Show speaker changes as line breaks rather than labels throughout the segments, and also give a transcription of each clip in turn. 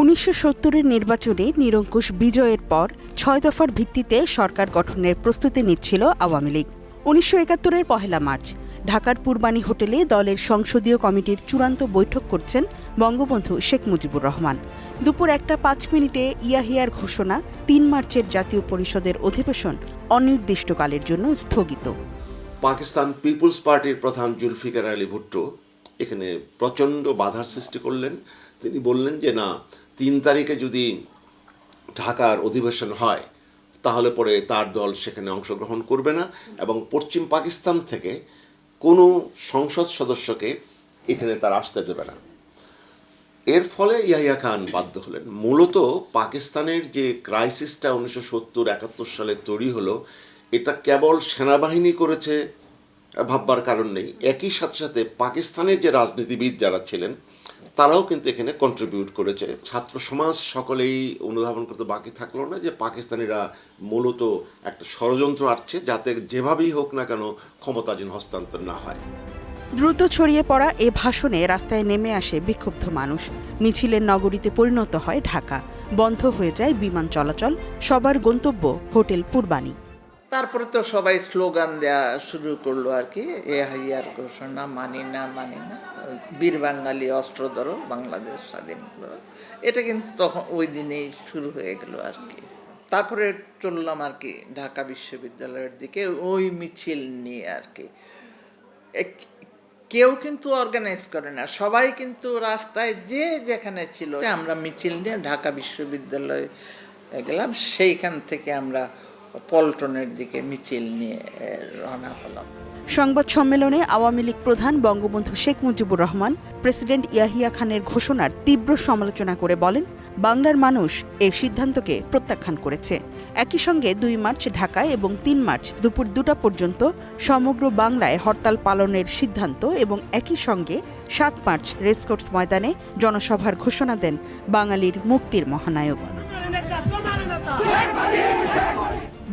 উনিশশো সত্তরের নির্বাচনে নিরঙ্কুশ বিজয়ের পর ছয় দফার ভিত্তিতে সরকার গঠনের প্রস্তুতি নিচ্ছিল আওয়ামী লীগ। উনিশশো একাত্তরের পহেলা মার্চ, ঢাকার পূর্বানী হোটেলে দলের সংসদীয় কমিটির চূড়ান্ত বৈঠক করছেন বঙ্গবন্ধু শেখ মুজিবুর রহমান। দুপুর একটা পাঁচ মিনিটে ইয়াহিয়ার ঘোষণা তিন মার্চের জাতীয় পরিষদের অধিবেশন অনির্দিষ্টকালের জন্য স্থগিত।
পাকিস্তান পিপলস পার্টির প্রধান জুলফিকার আলী ভুট্টো এখানে প্রচণ্ড বাধার সৃষ্টি করলেন। তিনি বললেন যে, না, তিন তারিখে যদি ঢাকার অধিবেশন হয়, তাহলে পরে তার দল সেখানে অংশগ্রহণ করবে না এবং পশ্চিম পাকিস্তান থেকে কোনো সংসদ সদস্যকে এখানে তার আসতে দেবে না। এর ফলে ইয়াহিয়া খান বাধ্য হলেন। মূলত পাকিস্তানের যে ক্রাইসিসটা উনিশশো সত্তর একাত্তর সালে তৈরি হলো, এটা কেবল সেনাবাহিনী করেছে ভাববার কারণ নেই। একই সাথে সাথে পাকিস্তানের যে রাজনীতিবিদ যারা ছিলেন তারাও কিন্তু এখানে কন্ট্রিবিউট করেছে। ছাত্র সমাজ সকলেই অনুধাবন করতে বাকি থাকল না যে পাকিস্তানিরা মূলত একটা ষড়যন্ত্র আসছে যাতে যেভাবেই হোক না কেন ক্ষমতা যেন হস্তান্তর না হয়।
দ্রুত ছড়িয়ে পড়া এ ভাষণে রাস্তায় নেমে আসে বিক্ষুব্ধ মানুষ। মিছিলের নগরীতে পরিণত হয় ঢাকা। বন্ধ হয়ে যায় বিমান চলাচল। সবার গন্তব্য হোটেল পূর্বানী।
তারপরে তো সবাই স্লোগান দেয়া শুরু করল আর কি, এ হাইয়ার ঘোষণা, মানি না মানি না, বীর বাঙালি অস্ত্র ধরো, বাংলাদেশ স্বাধীন করো। এটা কিন্তু তখন ওই দিনেই শুরু হয়ে গেল আর কি। তারপরে চললাম আর কি ঢাকা বিশ্ববিদ্যালয়ের দিকে, ওই মিছিল নিয়ে আর কি। কেউ কিন্তু অর্গানাইজ করে না, সবাই কিন্তু রাস্তায় যে যেখানে ছিল, আমরা মিছিল নিয়ে ঢাকা বিশ্ববিদ্যালয়ে গেলাম, সেইখান থেকে আমরা পল্টনের দিকে মিছিল নিয়ে রওনা হলাম।
সংবাদ সম্মেলনে আওয়ামী লীগ প্রধান বঙ্গবন্ধু শেখ মুজিবুর রহমান, প্রেসিডেন্ট ইয়াহিয়া খানের ঘোষণার তীব্র সমালোচনা করে বলেন, বাংলার মানুষ এই সিদ্ধান্তকে প্রত্যাখ্যান করেছে। একই সঙ্গে দুই মার্চ ঢাকায় এবং তিন মার্চ দুপুর দুটা পর্যন্ত সমগ্র বাংলায় হরতাল পালনের সিদ্ধান্ত এবং একই সঙ্গে সাত মার্চ রেসকোর্স ময়দানে জনসভার ঘোষণা দেন বাঙালির মুক্তির মহানায়ক।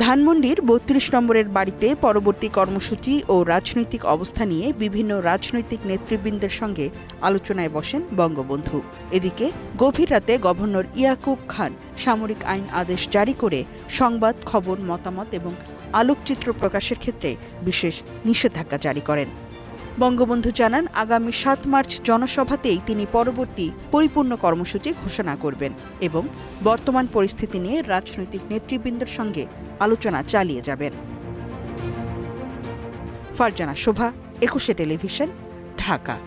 ধানমন্ডির বত্রিশ নম্বরের বাড়িতে পরবর্তী কর্মসূচি ও রাজনৈতিক অবস্থা নিয়ে বিভিন্ন রাজনৈতিক নেতৃবৃন্দের সঙ্গে আলোচনায় বসেন বঙ্গবন্ধু। এদিকে গভীর রাতে গভর্নর ইয়াকুব খান সামরিক আইন আদেশ জারি করে সংবাদ, খবর, মতামত এবং আলোকচিত্র প্রকাশের ক্ষেত্রে বিশেষ নিষেধাজ্ঞা জারি করেন। বঙ্গবন্ধু জানান, আগামী সাত মার্চ জনসভাতেই তিনি পরবর্তী পরিপূর্ণ কর্মসূচি ঘোষণা করবেন এবং বর্তমান পরিস্থিতি নিয়ে রাজনৈতিক নেতৃবৃন্দের সঙ্গে আলোচনা চালিয়ে যাবেন। ফারজানা শোভা একুশে টেলিভিশন ঢাকা।